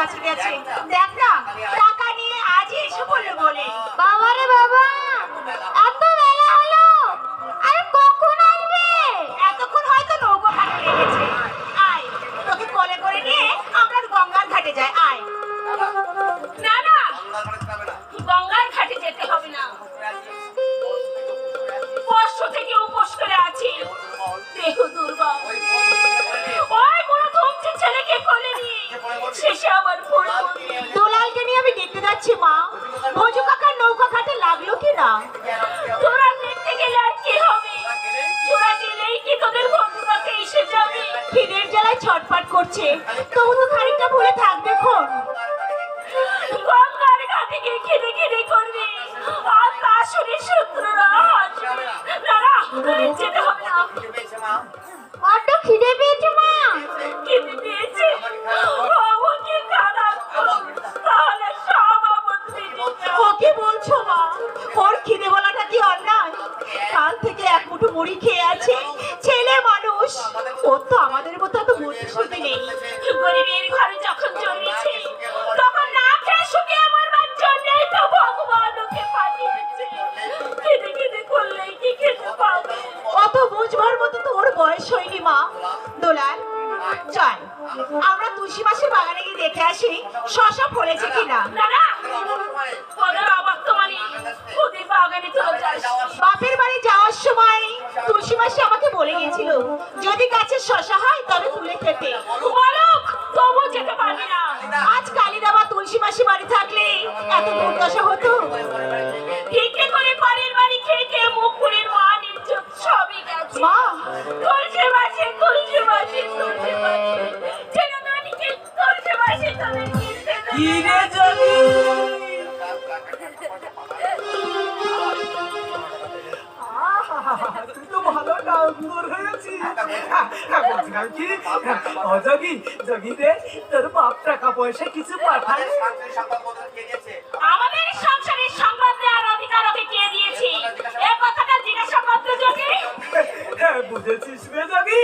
কাছে গেছে। দেখ শেষে ভুল দোলালকে নিয়ে আমি দেখতে যাচ্ছি মা। ভোজু কাকার নৌকা ঘাটে লাগল কি না? তোরা দেখতে গেলে আর কি হবে? তোরা গেলেই কি তোদের ভোজু কাকা এসে যাবে? খিদের জ্বালায় ছটফট করছে। তবু তো খানিকটা ভুলে থাকবে খন চল আমরা তুলসী মাসের বাগানে গিয়ে দেখে আসি শশা ফলেছে কিনা। না না ওদের অবাক তোমারই ওদের বাগানে চলে যাস। বাপের বাড়ি যাওয়ার সময় তুলসী মাসি আমাকে বলে গিয়েছিল যদি গাছে শশা হয় তবে তুলে খেতে। বলুক তবু যেতে পারবি না। আজ কালিদাবা তুলসী মাসি বাড়ি থাকলে এত দুর্দশা হতো। ভিক্ষে করে পরের বাড়ি খেয়ে খেয়ে মুখ পুরের মান ইজ্জত সবই গেছে। মা? তুলসী মাসি তুলসী মাসি তুলসী কিনতে দেবে। কি রে জনি তুই তো ভালো ডাউনলোড হয়েছিস। বলছিলাম কি? ও রে তোর বাপ টাকা পয়সা কিছু পাঠায়? আমাদের সংসারের সংবাদ দেওয়ার অধিকার ওকে কে দিয়েছে? এ কথাটা জিজ্ঞাসা করতে যোগে হ্যাঁ, বুঝেছিস রে যোগী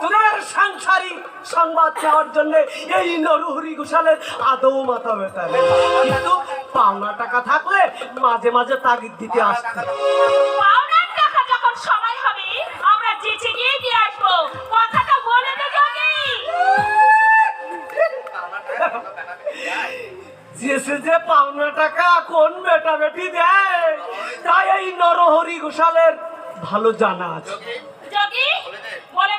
তোদের সাংসারিক সংবাদ চাওয়ার জন্য এই নরহরি ঘোষালের আদৌ মাথা ব্যথা। কিন্তু পাওনা টাকা থাকলে মাঝে মাঝে তাগিদ দিতে আসতে। পাওনার টাকা যখন সময় হবে আমরা যেচে গিয়ে দিয়ে আসব। কথাটা বলে দে যোগে যে পাওনা টাকা কোন বেটা বেটি দেয় তাই এই নরহরি ঘোষালের ভালো জানা আছে। বলে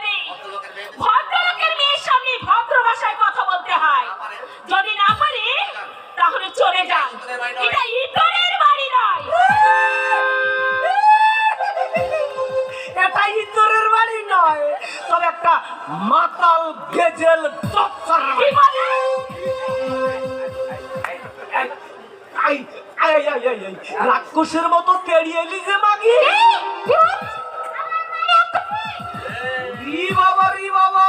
রাক্ষসের মতো তেড়িয়ে এলি যে মাগি বাবা রি বাবা।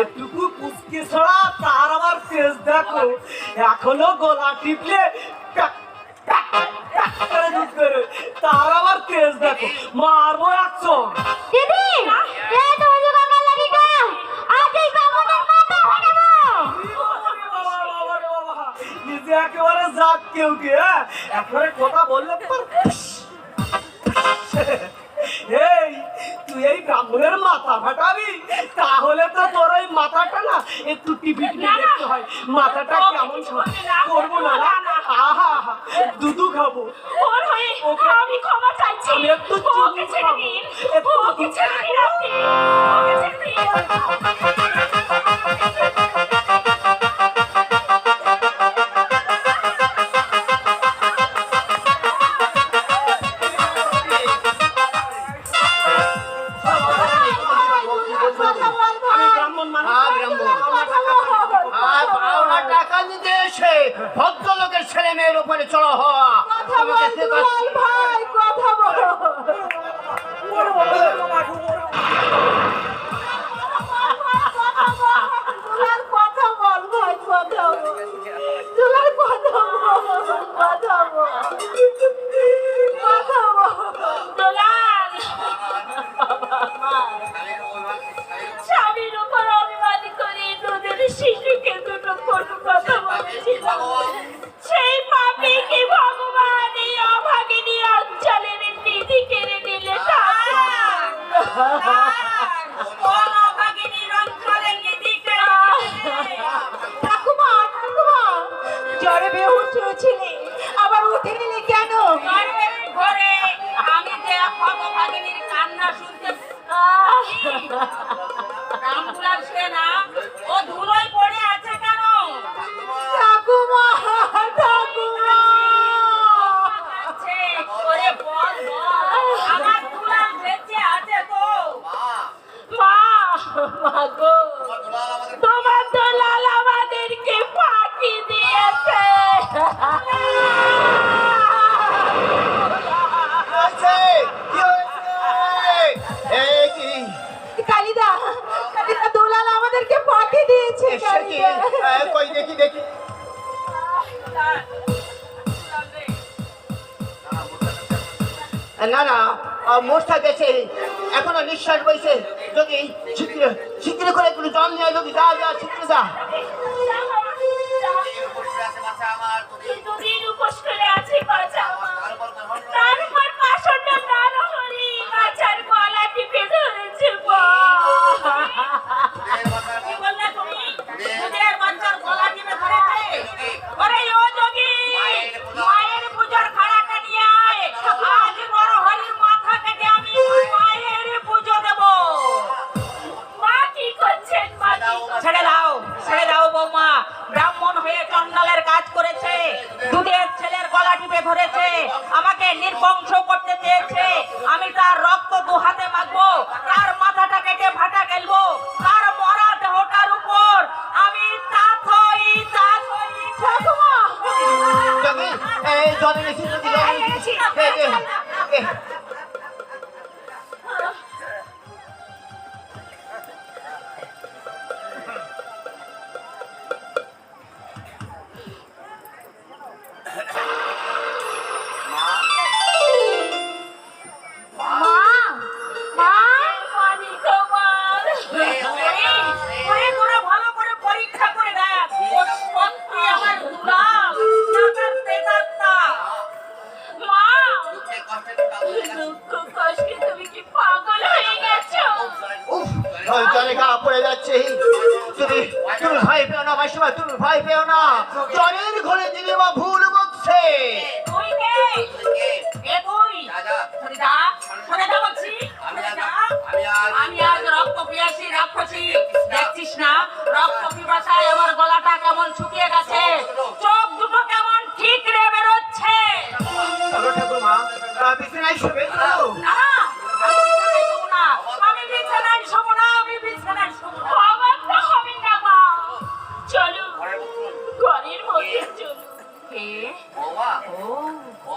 এটুকু পুচকে ছড়া তার আবার তেজ দেখো। এখনও গলা টিপলে তার আবার তেজ দেখো। মারবো একশো। দিদি এ তো ভোজু কাকা লাগি গো আজ এই বামনের মাথা ভেঙে দাও নিজে একেবারে যাক কেউ কে হ্যাঁ? একেবারে কথা বললে এই তুই এই ব্রাহ্মণের মাথা ফাটাবি? তাহলে তো তোর ওই মাথাটা না একটু টিপি টিপি দেখতে হয়। মাথাটা কেমন না না মোষটা গেছে এখনও নিঃশ্বাস বইছে। যদি শীঘ্র শীঘ্র করে একটু জল নিয়ে যদি যা যা শীঘ্র যা।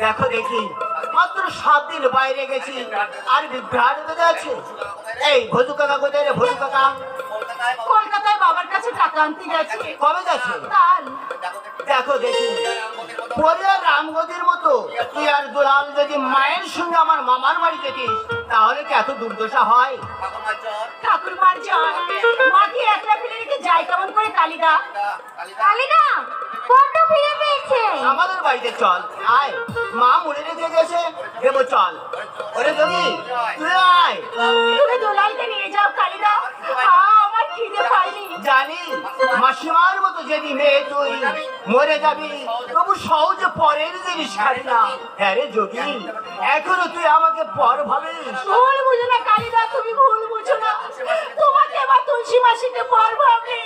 দেখো দেখি মাত্র সাত দিন বাইরে গেছি। আর বিভ্রাট বেঁধে আছে? এই ভজু কাকা কোথায় রে ভজু কাকা? কলকাতায় বাবার কাছে টাকা আনতে গেছে। কবে গেছে? কাল। দেখো দেখি পরে রামগতির মতো তুই আর দুলাল যদি মায়ের সঙ্গে আমার মামার বাড়ি যেতিস তাহলে কি এত দুর্দশা হয়? ঠাকুরমার জন মাকে কালিদা কালিদা ফিরে পেয়েছে। আমাদের বাড়িতে চল আয়। মা রেখে গেছে দেবো চল। ওরে জমি তুই আয়। তুমি দোলাইতে নিয়ে যাও কালিদা। আমার খিদে পাইনি। জানি মাসিমার মতো যদি মেয়ে তুই মরে যাবি তবু সহজে পরের জিনিস খাবি না। হ্যাঁ রে যোগী এখনও তুই আমাকে পর ভাবিস। ভুল বুঝো না কালিদা তুমি ভুল বুঝো না। তোমাকে বা তুলসী মাসিকে পর ভাবলে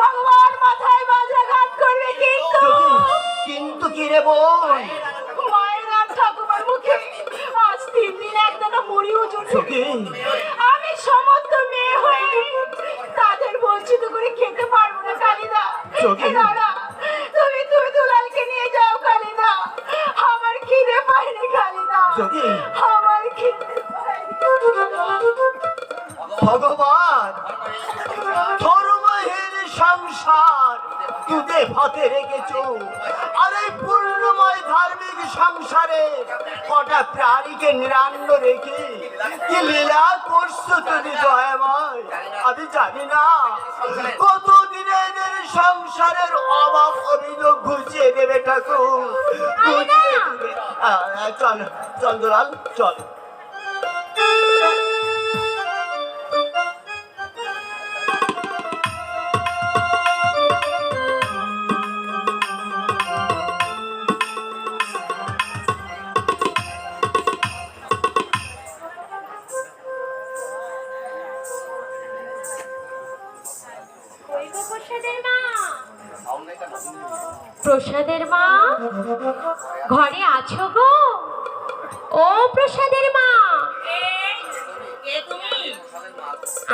ভগবান কি রে বোন তিন দিন একদানা আমি মেয়ে হয়ে তাদের বঞ্চিত করে খেতে পারব না কালিদা। ভাতে রেখেছ? আর এই পূর্ণময় ধার্মিক সংসারে কটা প্রাণীকে নিরান্ন রেখে কি লীলা করছ তুমি দয়াময়? আমি জানি না। কতদিনে এদের সংসারের অভাব অভিযোগ ঘুচিয়ে দেবে ঠাকুর? চল চন্দ্রাল চল।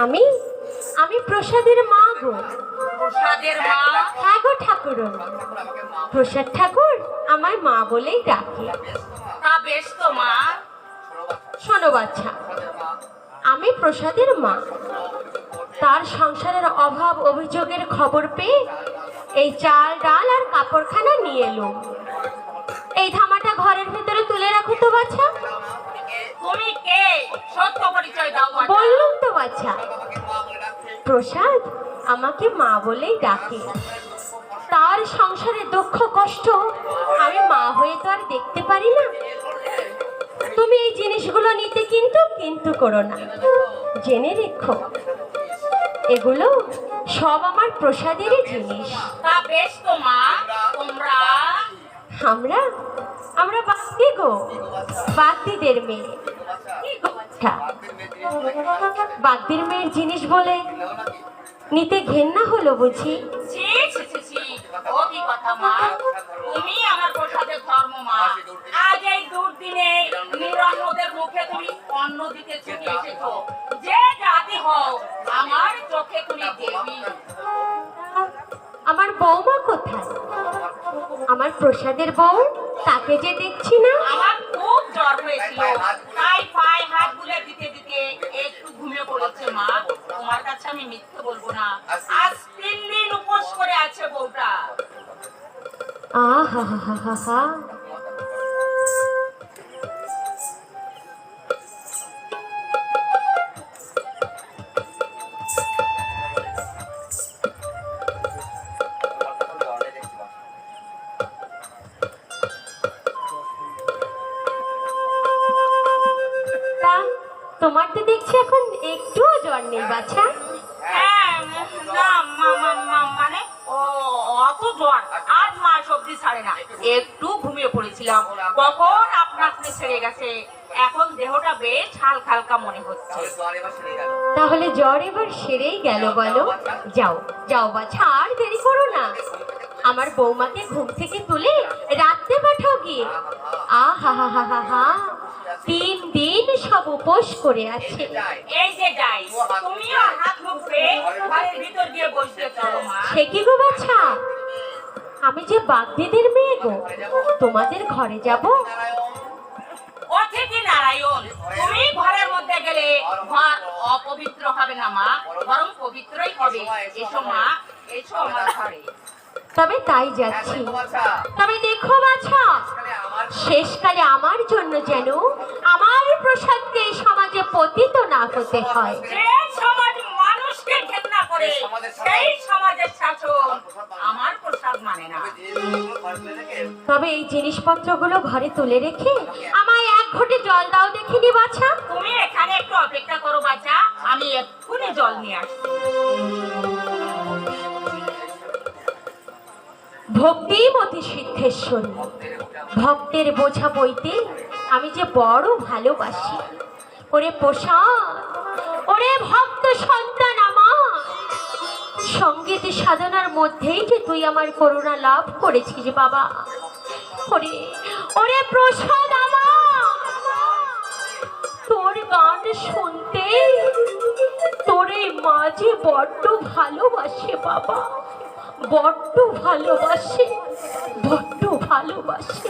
আমি? আমি প্রসাদের মা গো। প্রসাদের মা? হ্যাঁ গো ঠাকুরন। প্রসাদ ঠাকুর আমার মা বলেই ডাকে। তা বেশ তো মা। শোনো বাচ্চা আমি প্রসাদের মা। তার সংসারের অভাব অভিযোগের খবর পেয়ে এই চাল ডাল আর কাপড়খানা নিয়ে এলো। এই ধামাটা ঘরের ভিতরে তুলে রাখো তো বাচ্চা। তুমি কে? সত্য পরিচয় দাও। বললুম তো বাচ্চা প্রসাদ আমাকে মা বলেই ডাকে। তার সংসারে দুঃখ কষ্ট আমি মা হয়ে তো আর দেখতে পারি না। তুমি এই জিনিসগুলো নিতে কিন্তু কিন্তু করো না। জেনে রেখো এগুলো সব আমার প্রসাদেরই জিনিস। তা বেশ তো মা তোমরা? আমরা আমরা বাগদি গো। বাগদিদের মেয়ে? বাগদির মেয়ের জিনিস বলে নিতে ঘেন্না হলো বুঝি? ও কি কথা মা? তুমি আমার প্রসাদের ধর্ম মা। আজ এই দুর্দিনে নিরন্নদের মুখে তুমি অন্ন দিতে ছুটে এসেছ। যে জাতি হও আমার চোখে তুমি দেবী আমার বৌমা কোথায়? আমার প্রসাদের বউ তাকে যে দেখছি না। আমার খুব জ্বর হয়েছিল। তাই পায়ে হাত বুলে দিতে দিতে একটু ঘুমিয়ে পড়েছে মা। তোমার কাছে আমি মিথ্যে বলব না। আজ তিন দিন উপোস করে আছে বউটা। আহা হা হা হা। একটুও জ্বর নেই, বাছা? একটু ঘুমিয়ে পড়েছিলাম। কখন আপনা আপনি ছেড়ে গেছে? এখন দেহটা বেশ হালকা হালকা মনে হচ্ছে। তাহলে জ্বর এবার সেরেই গেল বলো। যাও যাও, বাছা, আর দেরি করো না। আমার বৌমাকে ঘুম থেকে তুলে রাত্রে পাঠাও গিয়ে। আহা হা হা হা হা তিন দিন সব উপোস করে আছে। এই যে যাই তুমিও হাত মুখ ঘরের ভিতর দিয়ে বসতে চলো মা। সে কি গো বাছা? আমি যে বাগদিদের মেয়ে গো তোমাদের ঘরে যাব? অতিথি নারায়ণ? তুমি ঘরের মধ্যে গেলে ঘর অপবিত্র হবে না মা। বরং পবিত্রই হবে। এসো মা। এসো আমার ঘরে। তবে তাই যাচ্ছি। তবে দেখো বাছা শেষকালে আমার জন্য যেন আমার প্রসাদকে এই সমাজে পতিত না হতে হয়। সমাজ মানুষকে ঘৃণা করে সেই সমাজের শাসন আমার প্রসাদ মানে না। তবে এই জিনিসপত্রগুলো ঘরে তুলে রেখে আমায় এক ঘটে জল দাও দেখিনি বাছা। তুমি এখানে একটু অপেক্ষা করো বাচ্চা আমি এক্ষুনি জল নিয়ে আসছি। ভক্তিমতী সিদ্ধেশ্বরী। ভক্তের বোঝা বইতে আমি যে বড় ভালোবাসি। ওরে প্রসাদ, ওরে ভক্ত সন্তান আমার। সংগীত সাধনার মধ্যেই যে তুই আমার করুণা লাভ করেছিস বাবা। ওরে ওরে প্রসাদ আমার। তোর গান শুনতে তোরে এই মা যে বড্ড ভালোবাসে বাবা। বড্ড ভালোবাসে বড্ড ভালোবাসে।